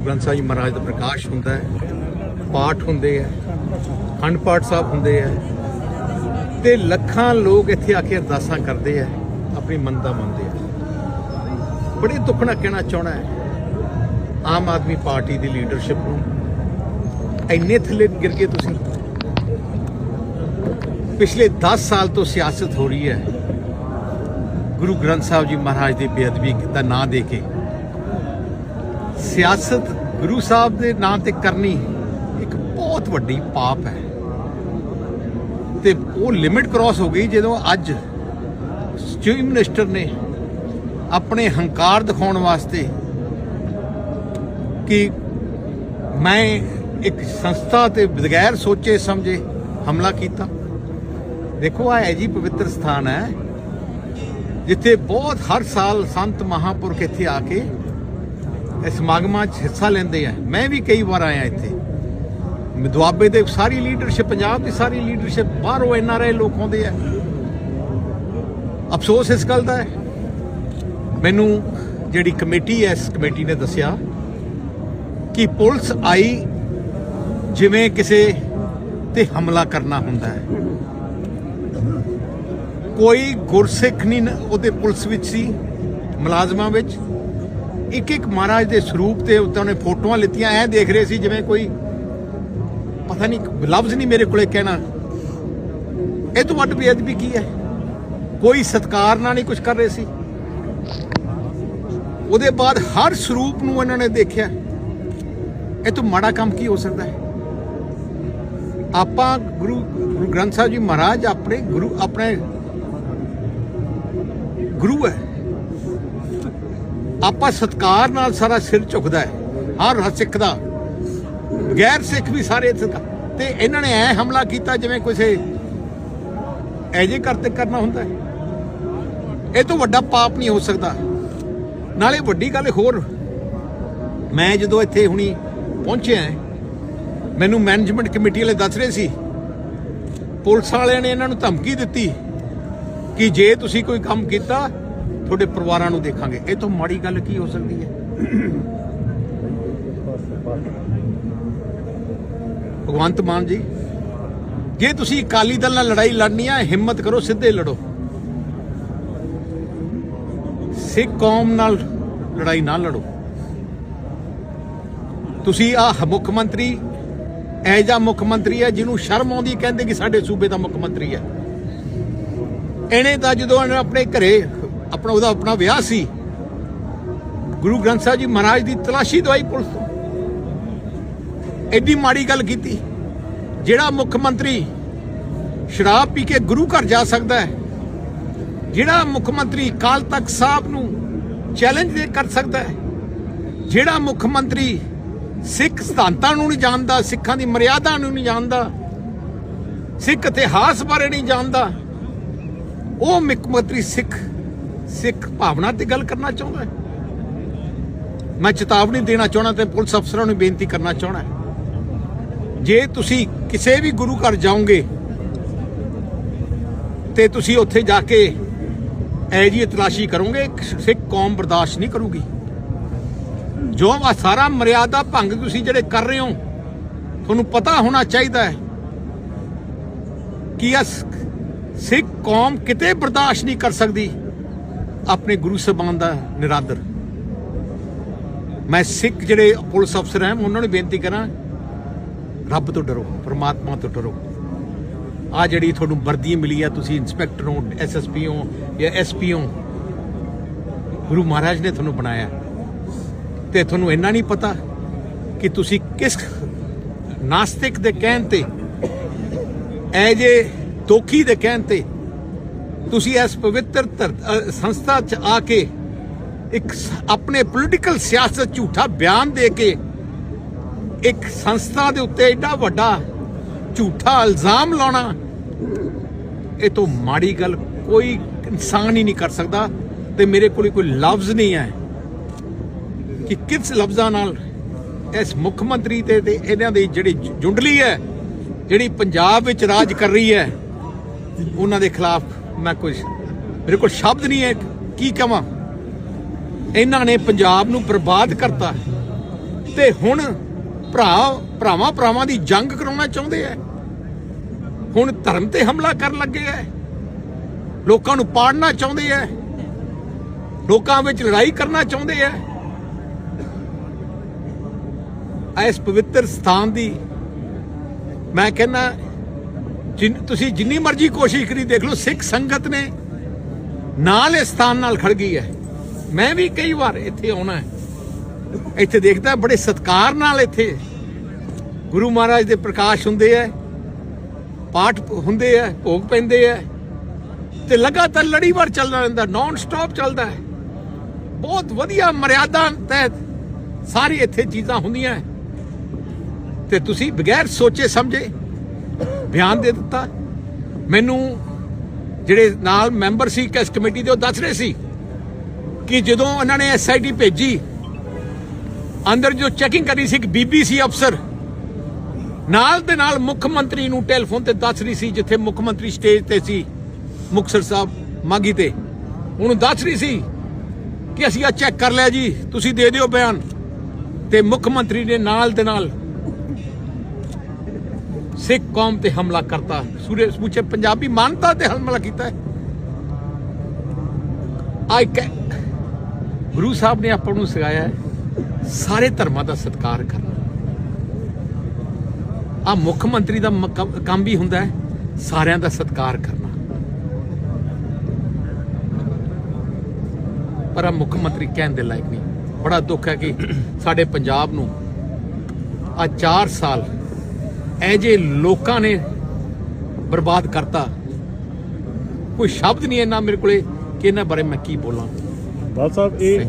ਗ੍ਰੰਥ ਸਾਹਿਬ ਜੀ ਮਹਾਰਾਜ ਦਾ ਪ੍ਰਕਾਸ਼ ਹੁੰਦਾ ਹੈ, ਪਾਠ ਹੁੰਦੇ ਹੈ ਖੰਡ ਪਾਠ ਸਾਹਿਬ ਹੁੰਦੇ ਹੈ ਤੇ ਲੱਖਾਂ ਲੋਕ ਇੱਥੇ ਆ ਕੇ ਅਰਦਾਸਾਂ ਕਰਦੇ ਹੈ, ਆਪਣੀ ਮੰਨਤਾ ਮੰਨਦੇ ਹੈ। ਬੜੇ ਦੁੱਖ ਨਾਲ ਕਹਿਣਾ ਚਾਹਣਾ ਹੈ, ਆਮ ਆਦਮੀ ਪਾਰਟੀ ਦੀ ਲੀਡਰਸ਼ਿਪ ਨੂੰ ਇੰਨੇ ਥੱਲੇ ਗਿਰ ਗਏ ਤੁਸੀਂ। ਪਿਛਲੇ 10 ਸਾਲ ਤੋਂ ਸਿਆਸਤ ਹੋ ਰਹੀ ਹੈ, ਗੁਰੂ ਗ੍ਰੰਥ ਸਾਹਿਬ ਜੀ ਮਹਾਰਾਜ ਦੀ ਬੇਅਦਬੀ ਦਾ ਨਾਂ ਦੇ ਕੇ ਸਿਆਸਤ ਗੁਰੂ ਸਾਹਿਬ ਦੇ ਨਾਂ ਤੇ ਕਰਨੀ ਇੱਕ ਬਹੁਤ ਵੱਡੀ ਪਾਪ ਹੈ। ਤੇ ਉਹ ਲਿਮਿਟ ਕ੍ਰਾਸ ਹੋ ਗਈ ਜਦੋਂ ਅੱਜ ਚੀਫ ਮਿਨਿਸਟਰ ਨੇ ਆਪਣੇ ਹੰਕਾਰ ਦਿਖਾਉਣ ਵਾਸਤੇ ਕਿ ਮੈਂ ਇੱਕ ਸੰਸਥਾ ਤੇ ਬਗੈਰ ਸੋਚੇ ਸਮਝੇ ਹਮਲਾ ਕੀਤਾ। ਦੇਖੋ ਆ ਹੈ ਜੀ ਪਵਿੱਤਰ ਸਥਾਨ ਹੈ ਜਿੱਥੇ ਬਹੁਤ ਹਰ ਸਾਲ ਸੰਤ ਮਹਾਪੁਰਖ ਇੱਥੇ ਆ ਕੇ ਇਸ ਸਮਾਗਮਾਂ 'ਚ ਹਿੱਸਾ ਲੈਂਦੇ ਆ। ਮੈਂ ਵੀ ਕਈ ਵਾਰ ਆਇਆ ਇੱਥੇ। ਦੁਆਬੇ ਦੇ ਸਾਰੀ ਲੀਡਰਸ਼ਿਪ ਪੰਜਾਬ ਦੀ ਸਾਰੀ ਲੀਡਰਸ਼ਿਪ ਬਾਹਰੋਂ ਐਨ ਆਰ ਆਈ ਲੋਕ ਆਉਂਦੇ ਆ। ਅਫਸੋਸ ਇਸ ਗੱਲ ਦਾ ਹੈ। ਮੈਨੂੰ ਜਿਹੜੀ ਕਮੇਟੀ ਹੈ, ਇਸ ਕਮੇਟੀ ਨੇ ਦੱਸਿਆ ਕਿ ਪੁਲਿਸ ਆਈ ਜਿਵੇਂ ਕਿਸੇ ਤੇ ਹਮਲਾ ਕਰਨਾ ਹੁੰਦਾ ਹੈ। ਕੋਈ ਗੁਰਸਿੱਖ ਨਹੀਂ ਉਹਦੇ ਪੁਲਿਸ ਵਿੱਚ ਸੀ, ਮੁਲਾਜ਼ਮਾਂ ਵਿੱਚ। ਇੱਕ ਇੱਕ ਮਹਾਰਾਜ ਦੇ ਸਰੂਪ ਤੇ ਉੱਤੇ ਉਹਨੇ ਫੋਟੋਆਂ ਲਿੱਤੀਆਂ, ਐ ਦੇਖ ਰਹੇ ਸੀ ਜਿਵੇਂ ਕੋਈ ਪਤਾ ਨਹੀਂ, ਲਫ਼ਜ਼ ਨਹੀਂ ਮੇਰੇ ਕੋਲੇ ਕਹਿਣਾ। ਇਹ ਤੋਂ ਵੱਡ ਬੇਅਦਬੀ ਕੀ ਹੈ? ਕੋਈ ਸਤਕਾਰ ਨਾਲ ਨਹੀਂ ਕੁਝ ਕਰ ਰਹੇ ਸੀ। ਉਹਦੇ ਬਾਅਦ ਹਰ ਸਰੂਪ ਨੂੰ ਇਹਨਾਂ ਨੇ ਦੇਖਿਆ। ਇਹ ਤੋਂ ਮਾੜਾ ਕੰਮ ਕੀ ਹੋ ਸਕਦਾ ਹੈ? ਆਪਾਂ ਗੁਰੂ ਗੁਰੂ ਗ੍ਰੰਥ ਸਾਹਿਬ ਜੀ ਮਹਾਰਾਜ ਆਪਣੇ ਗੁਰੂ ਆਪਣੇ ਗੁਰੂ ਹੈ। ਆਪਾਂ ਸਤਕਾਰ ਨਾਲ ਸਾਰਾ ਸਿਰ ਝੁਕਦਾ ਹੈ, ਹਰ ਸਿੱਖ ਦਾ। ਗੈਰ ਸਿੱਖ ਵੀ ਸਾਰੇ ਸਤਿਕਾਰ- ਤੇ ਇਹਨਾਂ ਨੇ ਐ ਹਮਲਾ ਕੀਤਾ ਜਿਵੇਂ ਕਿਸੇ ਐਜੇ ਕਰਤੇ ਕਰਨਾ ਹੁੰਦਾ ਹੈ। ਇਹ ਤੋਂ ਵੱਡਾ ਪਾਪ ਨਹੀਂ ਹੋ ਸਕਦਾ। ਨਾਲੇ ਵੱਡੀ ਗੱਲ ਹੋਰ, ਮੈਂ ਜਦੋਂ ਇੱਥੇ ਹੁਣੀ ਪਹੁੰਚਿਆ ਮੈਨੂੰ ਮੈਨੇਜਮੈਂਟ ਕਮੇਟੀ ਵਾਲੇ ਦੱਸ ਰਹੇ ਸੀ। ਪੁਲਿਸ ਵਾਲਿਆਂ ਨੇ ਇਹਨਾਂ ਨੂੰ ਧਮਕੀ ਦਿੱਤੀ ਕਿ ਜੇ ਤੁਸੀਂ ਕੋਈ ਕੰਮ ਕੀਤਾ ਤੁਹਾਡੇ ਪਰਿਵਾਰਾਂ ਨੂੰ ਦੇਖਾਂਗੇ। ਇਹ ਤੋਂ ਮਾੜੀ ਗੱਲ ਕੀ ਹੋ ਸਕਦੀ ਹੈ? ਭਗਵੰਤ ਮਾਨ ਜੀ, ਜੇ ਤੁਸੀਂ ਅਕਾਲੀ ਦਲ ਨਾਲ ਲੜਾਈ ਲੜਨੀ ਆ, ਹਿੰਮਤ ਕਰੋ, ਸਿੱਧੇ ਲੜੋ। ਸਿੱਖ ਕੌਮ ਨਾਲ ਲੜਾਈ ਨਾ ਲੜੋ। ਤੁਸੀਂ ਆ ਮੁੱਖ ਮੰਤਰੀ ਐ ਜਾਂ ਮੁੱਖ ਮੰਤਰੀ ਹੈ ਜਿਹਨੂੰ ਸ਼ਰਮ ਆਉਂਦੀ, ਕਹਿੰਦੇ ਕਿ ਸਾਡੇ ਸੂਬੇ ਦਾ ਮੁੱਖ ਮੰਤਰੀ ਹੈ। ਇਹਨੇ ਤਾਂ ਜਦੋਂ ਇਹਨੇ ਆਪਣੇ ਘਰੇ ਆਪਣਾ ਉਹਦਾ ਆਪਣਾ ਵਿਆਹ ਸੀ। ਗੁਰੂ ਗ੍ਰੰਥ ਸਾਹਿਬ ਜੀ ਮਹਾਰਾਜ ਦੀ ਤਲਾਸ਼ੀ ਦਵਾਈ ਪੁਲਿਸ ਤੋਂ। ਐਡੀ ਮਾੜੀ ਗੱਲ ਕੀਤੀ। ਜਿਹੜਾ ਮੁੱਖ ਮੰਤਰੀ ਸ਼ਰਾਬ ਪੀ ਕੇ ਗੁਰੂ ਘਰ ਜਾ ਸਕਦਾ ਹੈ, ਜਿਹੜਾ ਮੁੱਖ ਮੰਤਰੀ ਕਾਲ ਤਖਤ ਸਾਹਿਬ ਨੂੰ ਚੈਲੰਜ ਦੇ ਕਰ ਸਕਦਾ ਹੈ, ਜਿਹੜਾ ਮੁੱਖ ਮੰਤਰੀ ਸਿੱਖ ਸਿਧਾਂਤਾਂ ਨੂੰ ਨਹੀਂ ਜਾਣਦਾ, ਸਿੱਖਾਂ ਦੀ ਮਰਿਆਦਾ ਨੂੰ ਨਹੀਂ ਜਾਣਦਾ, ਸਿੱਖ ਇਤਿਹਾਸ ਬਾਰੇ ਨਹੀਂ ਜਾਣਦਾ, ਉਹ ਮੁੱਖ ਮੰਤਰੀ ਸਿੱਖ ਸਿੱਖ ਭਾਵਨਾ ਦੀ ਗੱਲ ਕਰਨਾ ਚਾਹੁੰਦਾ ਹੈ? ਮੈਂ ਚੇਤਾਵਨੀ ਦੇਣਾ ਚਾਹਣਾ ਤੇ ਪੁਲਿਸ ਅਫਸਰਾਂ ਨੂੰ ਬੇਨਤੀ ਕਰਨਾ ਚਾਹਣਾ ਜੇ ਤੁਸੀਂ ਕਿਸੇ ਵੀ ਗੁਰੂ ਘਰ ਜਾਓਗੇ ਤੇ ਤੁਸੀਂ ਉੱਥੇ ਜਾ ਕੇ ਐ ਜੀ ਤਲਾਸ਼ੀ ਕਰੋਗੇ, ਸਿੱਖ ਕੌਮ ਬਰਦਾਸ਼ਤ ਨਹੀਂ ਕਰੂਗੀ। ਜੋ ਆ ਸਾਰਾ ਮਰਿਆਦਾ ਭੰਗ ਤੁਸੀਂ ਜਿਹੜੇ ਕਰ ਰਹੇ ਹੋ, ਤੁਹਾਨੂੰ ਪਤਾ ਹੋਣਾ ਚਾਹੀਦਾ ਹੈ ਕਿ ਇਸ ਸਿੱਖ ਕੌਮ ਕਿਤੇ ਬਰਦਾਸ਼ਤ ਨਹੀਂ ਕਰ ਸਕਦੀ। ਆਪਣੇ ਗੁਰੂ ਸਾਹਿਬਾਨ ਦਾ ਨਿਰਾਦਰ। ਮੈਂ ਸਿੱਖ ਜਿਹੜੇ ਪੁਲਿਸ ਅਫਸਰ ਹਨ ਉਹਨਾਂ ਨੂੰ ਬੇਨਤੀ ਕਰਾਂ, ਰੱਬ ਤੋਂ ਡਰੋ, ਪਰਮਾਤਮਾ ਤੋਂ ਡਰੋ। ਆ ਜਿਹੜੀ ਤੁਹਾਨੂੰ ਵਰਦੀ ਮਿਲੀ ਆ ਤੁਸੀਂ ਇੰਸਪੈਕਟਰ ਹੋ ਐਸਐਸਪੀ ਹੋ ਜਾਂ ਐਸਪੀ ਹੋ, ਗੁਰੂ ਮਹਾਰਾਜ ਨੇ ਤੁਹਾਨੂੰ ਬਣਾਇਆ। ਤੇ ਤੁਹਾਨੂੰ ਇੰਨਾ ਨਹੀਂ ਪਤਾ ਕਿ ਤੁਸੀਂ ਕਿਸ ਨਾਸਤਿਕ ਦੇ ਕਹਿਣ ਤੇ ਐ ਜੇ ਦੋਖੀ ਦੇ ਕਹਿਣ ਤੇ ਤੁਸੀਂ ਇਸ ਪਵਿੱਤਰ ਧਰ- ਸੰਸਥਾ ਚ ਆ ਕੇ ਇੱਕ ਆਪਣੇ ਪੋਲੀਟੀਕਲ ਸਿਆਸਤ ਝੂਠਾ ਬਿਆਨ ਦੇ ਕੇ ਇੱਕ ਸੰਸਥਾ ਦੇ ਉੱਤੇ ਐਡਾ ਵੱਡਾ ਝੂਠਾ ਇਲਜ਼ਾਮ ਲਾਉਣਾ, ਇਹ ਤੋਂ ਮਾੜੀ ਗੱਲ ਕੋਈ ਇਨਸਾਨ ਹੀ ਨਹੀਂ ਕਰ ਸਕਦਾ ਤੇ ਮੇਰੇ ਕੋਲ ਕੋਈ ਲਫ਼ਜ਼ ਨਹੀਂ ਹੈ ਕਿ ਕਿਸ ਲਫ਼ਜ਼ਾਂ ਨਾਲ ਇਸ ਮੁੱਖ ਮੰਤਰੀ ਤੇ ਤੇ ਇਹਨਾਂ ਦੀ ਜਿਹੜੀ ਜੁੰਡਲੀ ਹੈ, ਜਿਹੜੀ ਪੰਜਾਬ ਵਿੱਚ ਰਾਜ ਕਰ ਰਹੀ ਹੈ, ਉਹਨਾਂ ਦੇ ਖਿਲਾਫ ਮੈਂ ਕੁਝ ਮੇਰੇ ਕੋਲ ਸ਼ਬਦ ਨਹੀਂ ਹੈ ਕੀ ਕਵਾਂ? ਇਹਨਾਂ ਨੇ ਪੰਜਾਬ ਨੂੰ ਬਰਬਾਦ ਕਰਤਾ ਤੇ ਹੁਣ ਭਰਾ ਭਰਾਵਾਂ ਭਰਾਵਾਂ ਦੀ ਜੰਗ ਕਰਾਉਣਾ ਚਾਹੁੰਦੇ ਐ ਹੁਣ ਧਰਮ ਤੇ ਹਮਲਾ ਕਰਨ ਲੱਗੇ ਐ ਲੋਕਾਂ ਨੂੰ ਪਾੜਨਾ ਚਾਹੁੰਦੇ ਐ ਲੋਕਾਂ ਵਿੱਚ ਲੜਾਈ ਕਰਨਾ ਚਾਹੁੰਦੇ ਐ ਇਸ ਪਵਿੱਤਰ ਸਥਾਨ ਦੀ ਮੈਂ ਕਹਿੰਦਾ ਤੁਸੀਂ ਜਿੰਨੀ ਮਰਜ਼ੀ ਕੋਸ਼ਿਸ਼ ਕਰੀ ਦੇਖ ਲਓ, ਸਿੱਖ ਸੰਗਤ ਨੇ ਨਾਲ ਇਸ ਸਥਾਨ ਨਾਲ ਖੜ ਗਈ ਹੈ। ਮੈਂ ਵੀ ਕਈ ਵਾਰ ਇੱਥੇ ਆਉਣਾ ਹੈ। ਇੱਥੇ ਦੇਖਦਾ ਬੜੇ ਸਤਕਾਰ ਨਾਲ ਇੱਥੇ ਗੁਰੂ ਮਹਾਰਾਜ ਦੇ ਪ੍ਰਕਾਸ਼ ਹੁੰਦੇ ਐ ਪਾਠ ਹੁੰਦੇ ਐ ਭੋਗ ਪੈਂਦੇ ਐ ਤੇ ਲਗਾਤਾਰ ਲੜੀਵਾਰ ਚੱਲਦਾ ਰਹਿੰਦਾ ਨਾਨ ਸਟਾਪ ਚੱਲਦਾ ਹੈ। ਬਹੁਤ ਵਧੀਆ ਮਰਿਆਦਾ ਤਹਿਤ ਸਾਰੀ ਇੱਥੇ ਚੀਜ਼ਾਂ ਹੁੰਦੀਆਂ ਹੈ। ਤੇ ਤੁਸੀਂ ਬਗੈਰ ਸੋਚੇ ਸਮਝੇ ਬਿਆਨ ਦੇ ਦਿੱਤਾ। ਮੈਨੂੰ ਜਿਹੜੇ ਨਾਲ ਮੈਂਬਰ ਸੀ ਕੈਸ ਕਮੇਟੀ ਦੇ, ਉਹ ਦੱਸ ਰਹੇ ਸੀ ਕਿ ਜਦੋਂ ਉਹਨਾਂ ਨੇ ਐਸਆਈਟੀ ਭੇਜੀ, ਅੰਦਰ ਜੋ ਚੈਕਿੰਗ ਕਰੀ ਸੀ ਇੱਕ ਬੀਬੀਸੀ ਅਫਸਰ ਨਾਲ ਦੇ ਨਾਲ ਮੁੱਖ ਮੰਤਰੀ ਨੂੰ ਟੈਲੀਫੋਨ ਤੇ ਦੱਸ ਰਹੀ ਸੀ, ਜਿੱਥੇ ਮੁੱਖ ਮੰਤਰੀ ਸਟੇਜ ਤੇ ਸੀ, ਮੁਕਤਸਰ ਸਾਹਿਬ ਮਾਗੀ ਤੇ। ਉਹਨੂੰ ਦੱਸ ਰਹੀ ਸੀ ਕਿ ਅਸੀਂ ਆ ਚੈੱਕ ਕਰ ਲਿਆ ਜੀ, ਤੁਸੀਂ ਦੇ ਦਿਓ ਬਿਆਨ। ਤੇ ਮੁੱਖ ਮੰਤਰੀ ਨੇ ਨਾਲ ਦੇ ਨਾਲ ਸਿੱਖ ਕੌਮ ਤੇ ਹਮਲਾ ਕਰਤਾ। ਸੂਰੇ ਸਮੁੱਚੇ ਪੰਜਾਬੀ ਮਾਨਤਾ ਤੇ ਹਮਲਾ ਕੀਤਾ ਹੈ। ਆਈ ਗੁਰੂ ਸਾਹਿਬ ਨੇ ਆਪਾਂ ਨੂੰ ਸਿਖਾਇਆ ਹੈ, ਸਾਰੇ ਧਰਮਾਂ ਦਾ ਸਤਿਕਾਰ ਕਰਨਾ। ਆ ਮੁੱਖ ਮੰਤਰੀ ਦਾ ਕੰਮ ਵੀ ਹੁੰਦਾ ਹੈ, ਸਾਰਿਆਂ ਦਾ ਸਤਿਕਾਰ ਕਰਨਾ। ਪਰ ਆ ਮੁੱਖ ਮੰਤਰੀ ਕਹਿਣ ਦੇ ਲਾਇਕ ਨਹੀਂ। ਬੜਾ ਦੁੱਖ ਹੈ ਕਿ ਸਾਡੇ ਪੰਜਾਬ ਨੂੰ ਆ 4 ਸਾਲ ਇਹ ਜੇ ਲੋਕਾਂ ਨੇ ਬਰਬਾਦ ਕਰਤਾ ਕੋਈ ਸ਼ਬਦ ਨਹੀਂ ਇੰਨਾ ਮੇਰੇ ਕੋਲੇ ਕਿ ਇਹਨਾਂ ਬਾਰੇ ਮੈਂ ਕੀ ਬੋਲਾਂ। ਬਾਲ ਸਾਹਿਬ ਇਹ